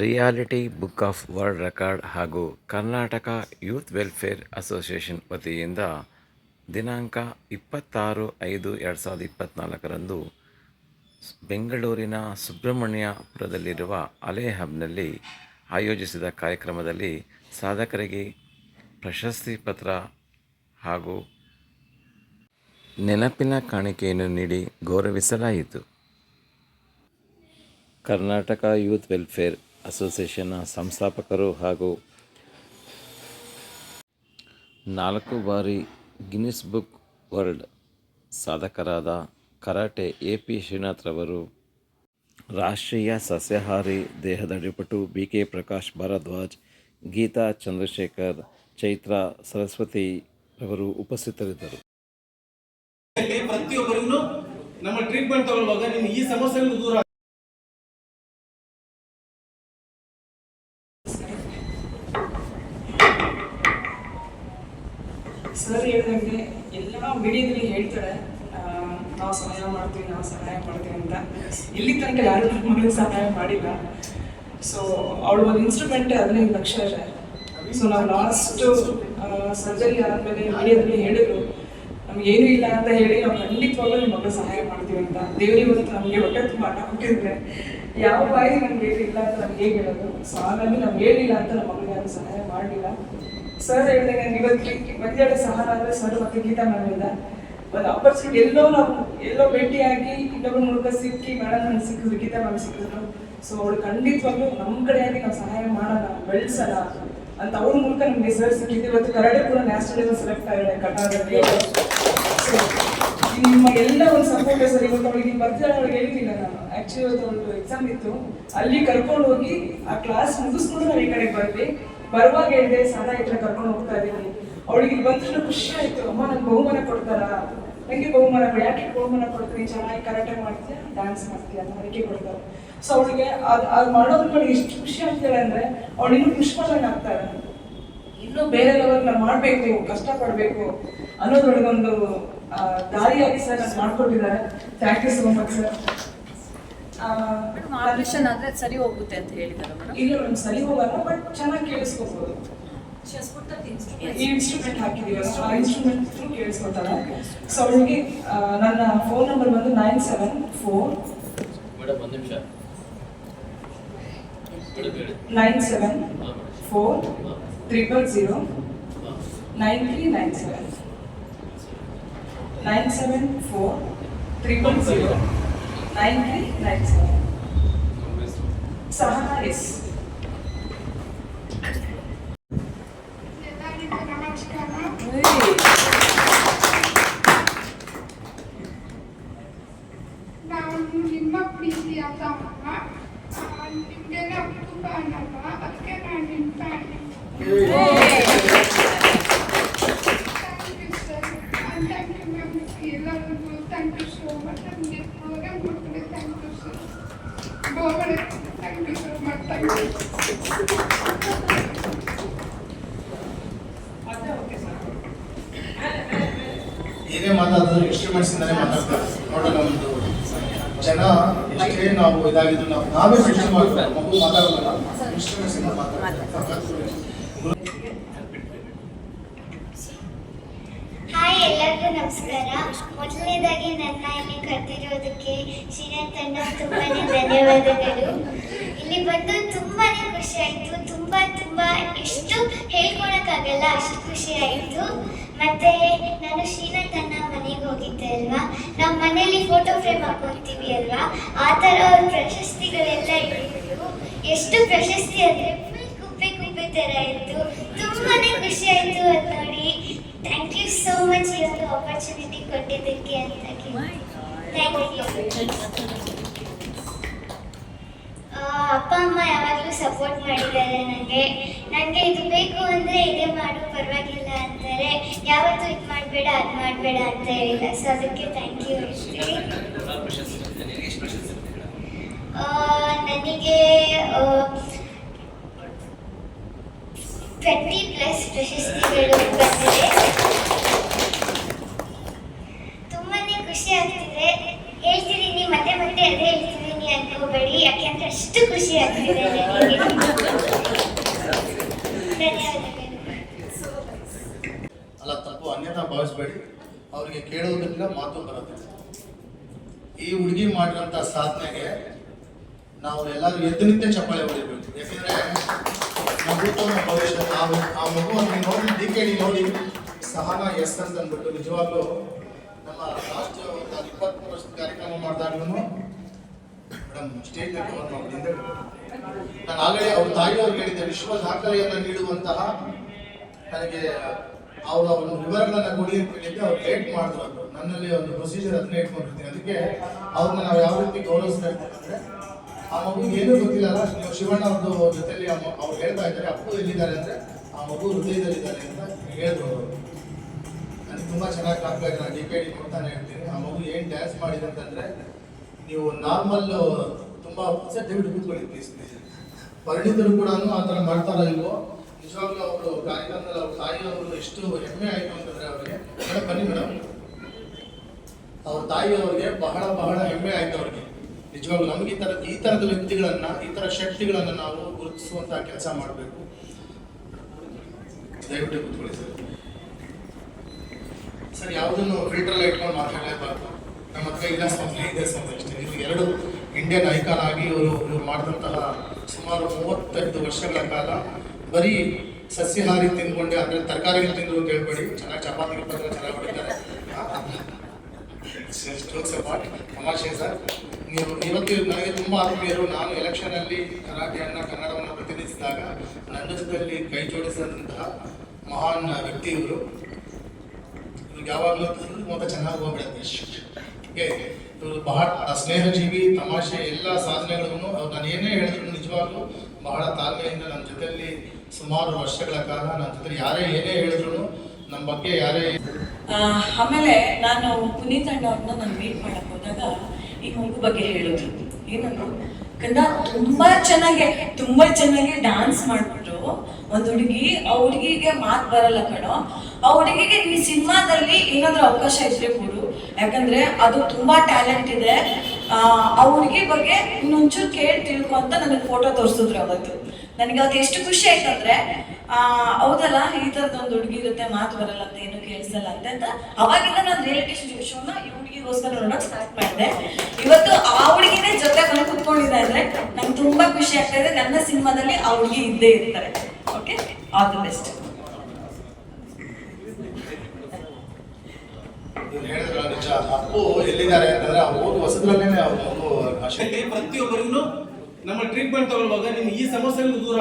Reality book of world record ಹಾಗೂ Karnataka youth welfare association ವತಿಯಿಂದ ದಿನಾಂಕ ಇಪ್ಪತ್ತಾರು ಐದು ಎರಡು ಸಾವಿರದ ಇಪ್ಪತ್ತ್ನಾಲ್ಕರಂದು ಬೆಂಗಳೂರಿನ ಸುಬ್ರಹ್ಮಣ್ಯಪುರದಲ್ಲಿರುವ ಅಲೆ ಹಬ್ನಲ್ಲಿ ಆಯೋಜಿಸಿದ ಕಾರ್ಯಕ್ರಮದಲ್ಲಿ ಸಾಧಕರಿಗೆ ಪ್ರಶಸ್ತಿ ಪತ್ರ ಹಾಗೂ ನೆನಪಿನ ಕಾಣಿಕೆಯನ್ನು ನೀಡಿ ಗೌರವಿಸಲಾಯಿತು. ಕರ್ನಾಟಕ ಯೂತ್ ವೆಲ್ಫೇರ್ ಅಸೋಸಿಯೇಷನ್ನ ಸಂಸ್ಥಾಪಕರು ಹಾಗೂ ನಾಲ್ಕು ಬಾರಿ ಗಿನ್ನಿಸ್ ಬುಕ್ ವರ್ಲ್ಡ್ ಸಾಧಕರಾದ ಕರಾಟೆ ಎ ಪಿ ಶ್ರೀನಾಥ್ರವರು ರಾಷ್ಟ್ರೀಯ ಸಸ್ಯಾಹಾರಿ ದೇಹದ ಅಡಿಪಟು ಬಿ ಕೆ ಪ್ರಕಾಶ್ ಭಾರದ್ವಾಜ್, ಗೀತಾ ಚಂದ್ರಶೇಖರ್, ಚೈತ್ರ ಸರಸ್ವತಿ ರವರು ಉಪಸ್ಥಿತರಿದ್ದರು. ಪ್ರತಿಯೊಬ್ಬರನ್ನು ನಮ್ಮ ಟ್ರೀಟ್ಮೆಂಟ್ ತಗೊಳ್ಳುವಾಗ ನಿಮ್ಗೆ ಈ ಸಮಸ್ಯೆಗಳು ದೂರ ಸರ್ ಹೇಳಿದಂಗೆ ಎಲ್ಲ ಮೀಡಿಯಾದಲ್ಲಿ ಹೇಳ್ತಾರೆ ನಾವು ಸಹಾಯ ಮಾಡ್ತೀವಿ, ನಾವು ಸಹಾಯ ಮಾಡ್ತೀವಿ ಅಂತ. ಇಲ್ಲಿ ತನಕ ಯಾರು ಮಗಳಿಗೆ ಸಹಾಯ ಮಾಡಿಲ್ಲ. ಸೊ ಅವಳು ಒಂದು ಇನ್ಸ್ಟ್ರೂಮೆಂಟ್ ಹದಿನೈದು ಲಕ್ಷ ಇದೆ ಸೊ ನಾವು ಲಾಸ್ಟ್ ಸರ್ಜರಿ ಆದಮೇಲೆ ಮೀಡಿಯಾದಲ್ಲಿ ಹೇಳಿದ್ರು, ನಮ್ಗೆ ಏನೂ ಇಲ್ಲ ಅಂತ ಹೇಳಿ, ನಾವು ಖಂಡಿತವಾಗ್ಲೂ ನಿಮ್ಮ ಮಗಳು ಸಹಾಯ ಮಾಡ್ತೀವಿ ಅಂತ. ದೇವರಿಗೆ ಅಂತ ನಮಗೆ ಹೊಟ್ಟೆ ತುಂಬ ಆಟ ಕೊಟ್ಟಿದ್ರೆ ಯಾವ ಬಾಯಿ ನಮ್ಗೆ ಏನಿಲ್ಲ ಅಂತ ನಮ್ಗೆ ಹೇಗೆ ಹೇಳೋದು? ಸೊ ಹಾಗಾಗಿ ನಮ್ಗೆ ಏನಿಲ್ಲ ಅಂತ ನಮ್ಮ ಮಗಳಿಗೆ ಯಾರು ಸಹಾಯ ಮಾಡಲಿಲ್ಲ. ಸರ್ ಹೇಳಿದಾಗ ಇವತ್ತು ಮಧ್ಯಾಹ್ನ ಸಹಾರ ಆದರೆ ಸರ್ ಮತ್ತೆ ಗೀತಾ ಮೇಡಮಿಂದ ಒಂದು ಆಪರ್ಚುನಿಟಿ ಎಲ್ಲೋ ನಾವು ಎಲ್ಲೋ ಭೇಟಿಯಾಗಿ ಇನ್ನೊಬ್ಬರ ಮೂಲಕ ಸಿಕ್ಕಿ ಮೇಡಮ್ ನನಗೆ ಸಿಕ್ಕಿದ್ರು, ಗೀತಾ ಮ್ಯಾಮ್ ಸಿಕ್ಕಿದ್ರು. ಸೊ ಅವಳು ಖಂಡಿತವಾಗ್ಲೂ ನಮ್ಮ ಕಡೆಯಾಗಿ ನಾವು ಸಹಾಯ ಮಾಡೋಣ, ಬೆಳೆಸೋಣ ಅಂತ ಅವ್ರ ಮೂಲಕ ನಮಗೆ ಸರ್ ಸಿಕ್ಕಿದ್ದು ಇವತ್ತು ಕರಾಟೆ ಕೂಡ ನ್ಯಾಷನಲ್ ಸೆಲೆಕ್ಟ್ ಆಗಿದೆ ಕಟಾದಲ್ಲಿ ಸೊ ನಿಮ್ಮ ಎಲ್ಲ ಒಂದು ಸಪೋರ್ಟ್ ಸರ್, ಇವತ್ತು ಅವಳಿಗೆ ಬರ್ತಿಲ್ಲ ಅವಳಿಗೆ ಹೇಳಿದ್ದೀನಿ ನಾನು. ಆಕ್ಚುಲಿ ಇವತ್ತು ಒಂದು ಎಕ್ಸಾಮ್ ಇತ್ತು. ಅಲ್ಲಿ ಕರ್ಕೊಂಡು ಹೋಗಿ ಆ ಕ್ಲಾಸ್ ಮುಗಿಸ್ಕೊಂಡು ನಾವು ಈ ಕಡೆ ಬಂದ್ವಿ. ಬರುವಾಗ ಹೇಳಿದೆ ಸಾಲ ಈ ಕರ್ಕೊಂಡು ಹೋಗ್ತಾ ಇದ್ದೀನಿ. ಅವಳಿಗೆ ಇಲ್ಲಿ ಬಂದಷ್ಟು ಖುಷಿ ಆಯ್ತು. ಅಮ್ಮ ನಂಗೆ ಬಹುಮಾನ ಕೊಡ್ತಾರ? ನನಗೆ ಬಹುಮಾನ ಯಾಕೆ ಬಹುಮಾನ ಕೊಡ್ತೀನಿ ಚೆನ್ನಾಗಿ ಕರಾಟೆ ಮಾಡ್ತೀಯ? ಡ್ಯಾನ್ಸ್ ಮಾಡ್ತೀಯ? ಅಂತ ಅದಕ್ಕೆ ಕೊಡ್ತಾರೆ. ಸೊ ಅವಳಿಗೆ ಅದು ಅದು ಮಾಡೋದ್ರ ನೋಡಿ ಎಷ್ಟು ಖುಷಿ ಆಗ್ತಾಳೆ ಅಂದ್ರೆ ಅವಳು ಇನ್ನೂ ಪುಷ್ಪದಂಗೆ ಆಗ್ತಾಳೆ ಇನ್ನೂ ಬೇರೆ ಲೆವೆಲ್ನ ಮಾಡಬೇಕು ಕಷ್ಟಪಡಬೇಕು ಅನ್ನೋದ್ರೊಳಗೊಂದು ದಾರಿಯಾಗಿ ಸರ್ ನಾನು ಮಾಡ್ಕೊಟ್ಟಿದ್ದಾರೆ. Thank you so much sir operation ಆದ್ರೆ ಸರಿ ಹೋಗುತ್ತೆ ಅಂತ ಹೇಳಿದ್ದಾರೆ ಮೇಡಮ್ ಇಲ್ಲ ಮೇಡಮ್ ಸರಿ ಹೋಗಲ್ಲ ಬಟ್ ಚೆನ್ನಾಗಿ ಕೇಳಿಸ್ಕೋಬಹುದು ಈ ಇನ್ಸ್ಟ್ರೂಮೆಂಟ್ ಹಾಕಿದೀವಿ ಅಷ್ಟು. ಆ ಇನ್ಸ್ಟ್ರೂಮೆಂಟ್ ಥ್ರೂ ಕೇಳಿಸ್ಕೊತಾರೆ. ಸೊ ಅವಳಿಗೆ ನನ್ನ ಫೋನ್ ನಂಬರ್ ಬಂದು ನೈನ್ ಸೆವೆನ್ ಫೋರ್ ಮೇಡಮ್ ಒಂದು ನಿಮಿಷ. Nine seven four triple zero nine three nine seven nine seven four triple zero nine three nine seven Sahana S ಎಲ್ಲರಿಗೂ ನಮಸ್ಕಾರ ನಾನು ನಿಮ್ಮ ಪ್ರೀತಿಯ ತಮ್ಮ ನಿಮಗೆ ನಾವು ತುಂಬ ಅನ್ನಲ್ಲ ಅದಕ್ಕೆ ನಾನು ನಿಮ್ಮ fan thank you sir thank you ma'am ಎಲ್ಲರಿಗೂ ಥ್ಯಾಂಕ್ ಯು ಸೋ ಮಚ್ ನಮಗೆ ಪ್ರೋಗ್ರಾಮ್ ಕೊಡ್ತಾರೆ ಥ್ಯಾಂಕ್ ಏನೇ ಮಾತಾಡಿದ್ರು ಇನ್ಸ್ಟ್ರೂಮೆಂಟ್ಸ್ ಇಂದಾನೆ ಮಾತಾಡ್ತಾರೆ. ನೋಡೋಣ ಒಂದು ಜನ ಎಷ್ಟೇ ನಾವು ಇದಾಗಿದ್ದು ನಾವು ನಾವೇ ಸೃಷ್ಟಿ ಮಾಡ್ತಾರೆ ಮಗು ಮಾತಾಡೋದಲ್ಲ ಇನ್ಸ್ಟ್ರೂಮೆಂಟ್ಸ್ ಇಂದ ಮಾತಾಡ್ತಾರೆ ಎಲ್ಲರಿಗೂ ನಮಸ್ಕಾರ. ಮೊದಲನೇದಾಗಿ ನನ್ನ ಇಲ್ಲಿ ಕರೆದಿರೋದಕ್ಕೆ ಶ್ರೀನಾಥ್ ತಂಡ ತುಂಬಾನೇ ಧನ್ಯವಾದಗಳು. ಇಲ್ಲಿ ಬಂದು ತುಂಬಾನೇ ಖುಷಿ ಆಯಿತು ತುಂಬ ತುಂಬ ಎಷ್ಟು ಹೇಳ್ಕೊಳಕ್ಕಾಗಲ್ಲ ಅಷ್ಟು ಖುಷಿ ಆಯಿತು ಮತ್ತೆ ನಾನು ಶ್ರೀನಾಥ್ ಮನೆಗೆ ಹೋಗಿದ್ದೆ ಅಲ್ವಾ? ನಮ್ಮ ಮನೇಲಿ ಫೋಟೋ ಫ್ರೇಮ್ ಹಾಕೊತೀವಿ ಅಲ್ವಾ? ಆ ಥರ ಅವ್ರ ಪ್ರಶಸ್ತಿಗಳೆಲ್ಲ ಇಟ್ಟಿದ್ರು ಎಷ್ಟು ಪ್ರಶಸ್ತಿ ಅಂದರೆ ಫುಲ್ ಕುಪ್ಪೆ ಕುಪ್ಪೆ ಥರ ಇತ್ತು ತುಂಬಾನೇ ಖುಷಿ ಆಯಿತು ಅದು ನೋಡಿ ಥ್ಯಾಂಕ್ ಯು ಸೋ ಮಚ್ ಈ ಒಂದು ಆಪರ್ಚುನಿಟಿ ಕೊಟ್ಟಿದ್ದಕ್ಕೆ ಅಂತ ಅಪ್ಪ ಅಮ್ಮ ಯಾವಾಗಲೂ ಸಪೋರ್ಟ್ ಮಾಡಿದ್ದಾರೆ ನನಗೆ ನನಗೆ ಇದು ಬೇಕು ಅಂದರೆ ಇದೇ ಮಾಡು ಪರವಾಗಿಲ್ಲ ಅಂತಾರೆ. ಯಾವತ್ತೂ ಇದು ಮಾಡಬೇಡ ಅದು ಮಾಡಬೇಡ ಅಂತ ಹೇಳಿಲ್ಲ. ಸೊ ಅದಕ್ಕೆ ಥ್ಯಾಂಕ್ ಯು ನನಗೆ ಟ್ವೆಂಟಿ ಪ್ಲಸ್ ಪ್ರಶಸ್ತಿಗಳು ಬಂದಿದೆ. ಖುಷಿ ಆಗ್ತಿದೆ ಹೇಳ್ತಿದ್ದೀನಿ ಮತ್ತೆ ಮತ್ತೆ ಅದೇ ಹೇಳ್ತಿದ್ದೀನಿ ಅಂತ ಹೋಗಬೇಡಿ ಯಾಕೆಂದ್ರೆ ಅಷ್ಟು ಖುಷಿ ಆಗ್ತಿದೆ ಅಲ್ಲ. ತಪ್ಪು ಅನ್ಯತಾ ಭಾವಿಸ್ಬೇಡಿ. ಅವರಿಗೆ ಕೇಳೋದ್ರಿಂದ ಮಾತು ಬರುತ್ತೆ. ಈ ಹುಡುಗಿ ಮಾಡಿದಂಥ ಸಾಧನೆಗೆ ನಾವು ಎಲ್ಲರೂ ಎದ್ದು ನಿಂತೆ ಚಪ್ಪಾಳೆ ಹೊಡಿಬೇಕು. ಯಾಕೆಂದ್ರೆ ಮಗುತನ ಭವಿಷ್ಯ ನಾವು ಆ ಮಗುವನ್ನು ನೋಡಿ ಡಿ ಕೆ ನೋಡಿ, ಸಹನ ಎಸ್ ಅಂತ ಅಂದ್ಬಿಟ್ಟು ನಿಜವಾಗ್ಲೂ ಲಾಸ್ಟ್ ಒಂದು ಇಪ್ಪತ್ತು ವರ್ಷದ ಕಾರ್ಯಕ್ರಮ ಮಾಡಿದಾಗ್ಲೂ ಮೇಡಮ್ ಸ್ಟೇಜ್ ಕವರ್ ನಾನು ಆಲ್ರೆಡಿ ಅವ್ರ ತಾಯಿಯವ್ರಿಗೆ ಹೇಳಿದ್ದೆ ವಿಶ್ವ ದಾಖಲೆಯನ್ನು ನೀಡುವಂತಹ ನನಗೆ ಅವರ ಒಂದು ವಿವರಗಳನ್ನ ಕೊಡಿ ಅಂತ ಹೇಳಿದ್ದೆ. ಅವ್ರು ಲೇಟ್ ಮಾಡಿದ್ರು ನನ್ನಲ್ಲಿ ಒಂದು ಪ್ರೊಸೀಜರ್ ಅದನ್ನ ಇಟ್ಕೊಂಡಿರ್ತೀನಿ ಅದಕ್ಕೆ ಅವ್ರನ್ನ ನಾವು ಯಾವ ರೀತಿ ಗೌರವಿಸಬೇಕು ಅಂತಂದ್ರೆ ಆ ಮಗು ಏನೂ ಗೊತ್ತಿಲ್ಲಲ್ಲ ನೀವು ಶಿವಣ್ಣ ಅವ್ರದ್ದು ಜೊತೆಯಲ್ಲಿ ಅವ್ರು ಹೇಳ್ತಾ ಇದ್ದಾರೆ, ಅಪ್ಪು ಎಲ್ಲಿದ್ದಾರೆ ಅಂದ್ರೆ, ಆ ಮಗು ಹೃದಯದಲ್ಲಿದ್ದಾರೆ ಅಂತ ಹೇಳಿದ್ರು ಅವರು. ನನಗೆ ತುಂಬ ಚೆನ್ನಾಗಿ ಕಾಣ್ಬೇಕು ನಾನು ಡಿ ಪಿ ಡಿ ನೋಡ್ತಾನೆ ಹೇಳ್ತೀನಿ ಆ ಮಗು ಏನ್ ಡ್ಯಾನ್ಸ್ ಮಾಡಿದೆ ಅಂತಂದರೆ, ನೀವು ನಾರ್ಮಲ್ ತುಂಬಾ ಸರ್ ದಯವಿಟ್ಟು ಕೂತ್ಕೊಳ್ಳಿ ಪ್ಲೀಸ್ ಪ್ಲೀಸ್ ಪರಿಣಿತರು ಕೂಡ ಆ ಥರ ಮಾಡ್ತಾರ ಇಲ್ವೋ ನಿಜವಾಗ್ಲೂ ಅವರು ಕಾರ್ಯಕ್ರಮದಲ್ಲಿ ಅವ್ರ ತಾಯಿ ಅವರು ಎಷ್ಟು ಹೆಮ್ಮೆ ಆಯ್ತು ಅಂತಂದ್ರೆ ಅವರಿಗೆ. ಮೇಡಮ್ ಬನ್ನಿ ಮೇಡಮ್ ಅವ್ರ ತಾಯಿ ಅವರಿಗೆ ಬಹಳ ಬಹಳ ಹೆಮ್ಮೆ ಆಯ್ತು ಅವ್ರಿಗೆ. ನಿಜವಾಗ್ಲೂ ನಮ್ಗೆ ಈ ಥರ, ಈ ಥರದ ವ್ಯಕ್ತಿಗಳನ್ನ, ಈ ಥರ ಶಕ್ತಿಗಳನ್ನು ನಾವು ಗುರುತಿಸುವಂತ ಕೆಲಸ ಮಾಡಬೇಕು. ದಯವಿಟ್ಟು ಕೂತ್ಕೊಳ್ಳಿ ಸರ್. ಸರ್, ಯಾವುದನ್ನು ಫಿಲ್ಟರ್ ಇಟ್ಕೊಂಡು ಮಾತಾಡಲೇಬಾರ್ದು ನಮ್ಮ ಹತ್ರ ಇಲ್ಲ ಸಂಸ್ಥೆ ಇದೆ ಸಂಸ್ಥೆ ಅಷ್ಟೇ. ಇಲ್ಲಿ ಎರಡು ಇಂಡಿಯನ್ ಐಕಾನ್ ಆಗಿ ಇವರು ಇವರು ಮಾಡಿದಂತಹ ಸುಮಾರು ಮೂವತ್ತೈದು ವರ್ಷಗಳ ಕಾಲ ಬರೀ ಸಸ್ಯಹಾರಿ ತಿಂದ್ಕೊಂಡೆ ಅಂದ್ರೆ ತರಕಾರಿಗಳು ತಿಂದ್ರು ಅಂತ ಹೇಳ್ಬೇಡಿ. ಚೆನ್ನಾಗಿ ಚಪಾತಿ ಪತ್ರ ಚೆನ್ನಾಗಿ ಹೊಡಿತಾರೆ. ತಮಾಷೆ ಸರ್. ನೀವು, ಇವತ್ತು ನನಗೆ ತುಂಬ ಆತ್ಮೀಯರು, ನಾನು ಎಲೆಕ್ಷನ್ ಅಲ್ಲಿ ಕರಾಟೆಯನ್ನ, ಕನ್ನಡವನ್ನು ಪ್ರತಿನಿಧಿಸಿದಾಗ ನನ್ನ ಜೊತೆಯಲ್ಲಿ ಕೈ ಜೋಡಿಸಿದಂತಹ ಮಹಾನ್ ವ್ಯಕ್ತಿ ಇವರು ಇವ್ರಿಗೆ ಯಾವಾಗಲೂ ಮತ್ತೆ ಚೆನ್ನಾಗಿ ಹೋಗ್ಬಿಡುತ್ತೆ ಹೀಗೆ ಇವರು ಬಹಳ ಸ್ನೇಹಜೀವಿ, ತಮಾಷೆ ಎಲ್ಲ ಸಾಧನೆಗಳನ್ನು ಅವ್ರು ನಾನು ಏನೇ ಹೇಳಿದ್ರು ನಿಜವಾಗ್ಲೂ ಬಹಳ ತಾಳ್ಮೆಯಿಂದ ನನ್ನ ಜೊತೆಯಲ್ಲಿ ಸುಮಾರು ವರ್ಷಗಳ ಕಾಲ ನನ್ನ ಜೊತೆ ಯಾರೇ ಏನೇ ಹೇಳಿದ್ರು ನಮ್ಮ ಬಗ್ಗೆ ಯಾರೇ ಆಮೇಲೆ ನಾನು ಪುನೀತ್ ಅಣ್ಣ ಅವ್ರನ್ನ ನಾನು ಮೀಟ್ ಮಾಡಕ್ ಹೋದಾಗ ಈ ಮಗು ಬಗ್ಗೆ ಹೇಳಿದ್ರು. ಏನಂದ್ರು ಕಂದ ತುಂಬಾ ಚೆನ್ನಾಗಿ ತುಂಬಾ ಚೆನ್ನಾಗಿ ಡಾನ್ಸ್ ಮಾಡ್ಬಿಟ್ರು. ಒಂದ್ ಹುಡುಗಿ, ಆ ಹುಡುಗಿಗೆ ಮಾತ್ ಬರಲ್ಲ ಕಣೋ. ಆ ಹುಡುಗಿಗೆ ಈ ಸಿನಿಮಾದಲ್ಲಿ ಏನಾದ್ರೂ ಅವಕಾಶ ಇದ್ರೆ ಕೊಡು. ಯಾಕಂದ್ರೆ ಅದು ತುಂಬಾ ಟ್ಯಾಲೆಂಟ್ ಇದೆ. ಆ ಹುಡುಗಿ ಬಗ್ಗೆ ಇನ್ನೊಂಚೂರು ಕೇಳಿ ತಿಳ್ಕೊ ಅಂತ ನನಗೆ ಫೋಟೋ ತೋರಿಸಿದ್ರು ಅವತ್ತು. ನನಗೆ ಅವತ್ತು ಎಷ್ಟು ಖುಷಿ ಆಯ್ತಂದ್ರೆ, ಆ, ಹೌದಲ್ಲ, ಈ ತರದ ಒಂದು ಹುಡುಗಿ ಇರುತ್ತೆ ಮಾತು ಬರಲ್ಲ ಅಂತ ಏನು ಕೇಳಿಸಲ್ಲ ಅಂತ ಅವಾಗಿಂದ ನಾನು ರಿಯಾಲಿಟಿ ಶೋನ ಈ ಹುಡುಗಿಗೋಸ್ಕರ ನೋಡೋಕೆ ಸ್ಟಾರ್ಟ್ ಮಾಡಿದೆ. ಇವತ್ತು ಆ ಹುಡುಗಿನೇ ಜೊತೆ ಬಂದು ಕುತ್ಕೊಂಡಿದ್ದಾರೆ ನಂಗೆ ತುಂಬಾ ಖುಷಿ ಆಗ್ತಾ ಇದೆ. ನನ್ನ ಸಿನಿಮಾದಲ್ಲಿ ಆ ಹುಡುಗಿ ಇದ್ದೇ ಇರ್ತಾರೆ. ಓಕೆ ಆಲ್ ದಿ ಬೆಸ್ಟ್ ಇವ್ರು ಹೇಳಿದ್ರು ನಿಜ ಅಪ್ಪು ಎಲ್ಲಿದ್ದಾರೆ ಅಂತಂದ್ರೆ ಅವ್ರು ಹೊಸದ್ರಲ್ಲೇನೆ ಅವ್ರ ಪ್ರತಿಯೊಬ್ಬರಿಗೂ ನಮ್ಮ ಟ್ರೀಟ್ಮೆಂಟ್ ತಗೊಳ್ಳುವಾಗ ನಿಮ್ಗೆ ಈ ಸಮಸ್ಯೆಗಳು ದೂರ